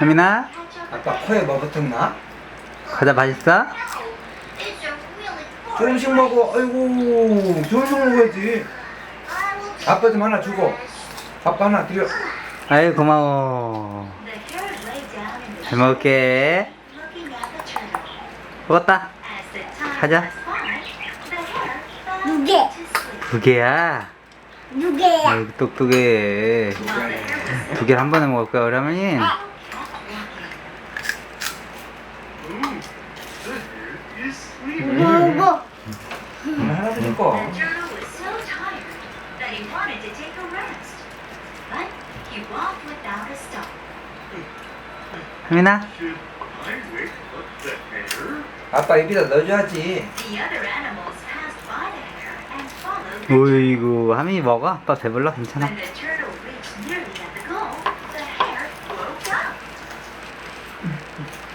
혜민아 아빠 코에 뭐 붙었나? 과자 맛있어? 조금씩 먹어. 아이고, 조금씩 먹어야지. 아빠 좀 하나 주고. 아빠 하나 드려. 아이 고마워 잘 먹을게 먹었다 가자 두 개. 두 개야 두 개야. 아이고 똑똑해 두 개를 한 번에 먹을 거야 그러면 뭐고? 엄마 하나 드릴 거. Drew was so tired that he wanted to take a rest. But he walked without a stop. 혜민아 아빠 입에다 넣어줘야지. The other animals passed by the hare and followed the 어이구 하민이 먹어 아빠 배불러 괜찮아 When the turtle Thank you.